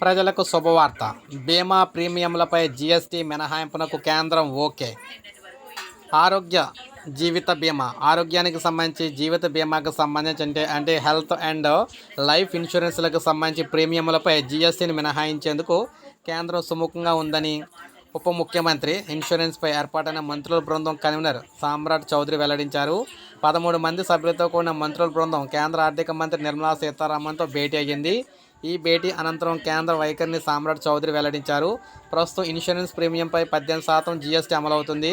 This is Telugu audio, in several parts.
ప్రజలకు శుభవార్త. బీమా ప్రీమియంలపై జీఎస్టీ మినహాయింపునకు కేంద్రం ఓకే. ఆరోగ్య జీవిత బీమా. ఆరోగ్యానికి సంబంధించి జీవిత బీమాకు సంబంధించి అంటే అంటే హెల్త్ అండ్ లైఫ్ ఇన్సూరెన్స్లకు సంబంధించి ప్రీమియంలపై జీఎస్టీని మినహాయించేందుకు కేంద్రం సుముఖంగా ఉందని ఉప ముఖ్యమంత్రి ఇన్సూరెన్స్పై ఏర్పాటైన మంత్రుల బృందం కన్వీనర్ సామ్రాట్ చౌదరి వెల్లడించారు. పదమూడు మంది సభ్యులతో కూడిన మంత్రుల బృందం కేంద్ర ఆర్థిక మంత్రి నిర్మలా సీతారామన్తో భేటీ అయ్యింది. ఈ భేటీ అనంతరం కేంద్ర వైఖరిని సామ్రాట్ చౌదరి వెల్లడించారు. ప్రస్తుతం ఇన్సూరెన్స్ ప్రీమియంపై పద్దెనిమిది శాతం జీఎస్టీ అమలవుతుంది.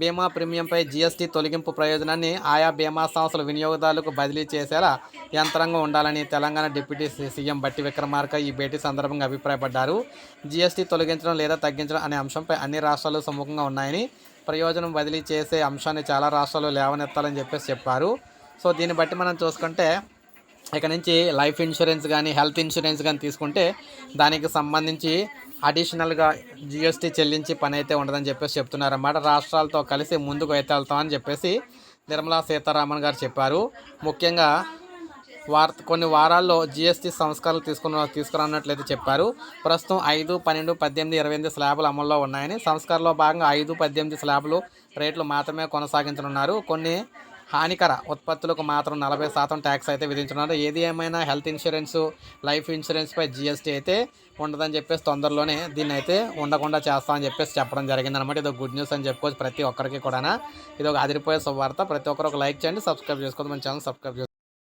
బీమా ప్రీమియంపై జీఎస్టీ తొలగింపు ప్రయోజనాన్ని ఆయా బీమా సంస్థల వినియోగదారులకు బదిలీ చేసేలా యంత్రంగా ఉండాలని తెలంగాణ డిప్యూటీ సీఎం బట్టి విక్రమార్క ఈ భేటీ సందర్భంగా అభిప్రాయపడ్డారు. జీఎస్టీ తొలగించడం లేదా తగ్గించడం అనే అంశంపై అన్ని రాష్ట్రాలు సుముఖంగా ఉన్నాయని ప్రయోజనం బదిలీ చేసే అంశాన్ని చాలా రాష్ట్రాలు లేవనెత్తాలని చెప్పేసి చెప్పారు. సో దీన్ని బట్టి మనం చూసుకుంటే ఇక నుంచి లైఫ్ ఇన్సూరెన్స్ కానీ హెల్త్ ఇన్సూరెన్స్ కానీ తీసుకుంటే దానికి సంబంధించి అడిషనల్గా జిఎస్టీ చెల్లించి పని అయితే ఉండదని చెప్పేసి చెప్తున్నారన్నమాట. రాష్ట్రాలతో కలిసి ముందుకు అయితే వెళ్తామని చెప్పేసి నిర్మలా సీతారామన్ గారు చెప్పారు. ముఖ్యంగా వార్ కొన్ని వారాల్లో జీఎస్టీ సంస్కరణలు తీసుకున్న తీసుకురానట్లయితే చెప్పారు. ప్రస్తుతం ఐదు పన్నెండు పద్దెనిమిది ఇరవై ఎనిమిది స్లాబులు అమల్లో ఉన్నాయని సంస్కరణలో భాగంగా ఐదు పద్దెనిమిది స్లాబులు రేట్లు మాత్రమే కొనసాగించనున్నారు. కొన్ని హానికర ఉత్పత్తులకు మాత్రం నలభై శాతం ట్యాక్స్ అయితే విధించున్నారు ఏది ఏమైనా హెల్త్ ఇన్సూరెన్స్ లైఫ్ ఇన్సూరెన్స్పై జీఎస్టీ అయితే ఉండదని చెప్పేసి తొందరలోనే దీన్ని అయితే ఉండకుండా చేస్తామని చెప్పేసి చెప్పడం జరిగింది అనమాట ఇది ఒక గుడ్ న్యూస్ అని చెప్పుకోవచ్చు ప్రతి ఒక్కరికి కూడా ఇది ఒక అదిరిపోయే శుభవార్త. ప్రతి ఒక్కరు ఒక లైక్ చేయండి సబ్స్క్రైబ్ చేసుకోవద్దు. మన ఛానల్ సబ్స్క్రైబ్ చేసుకోండి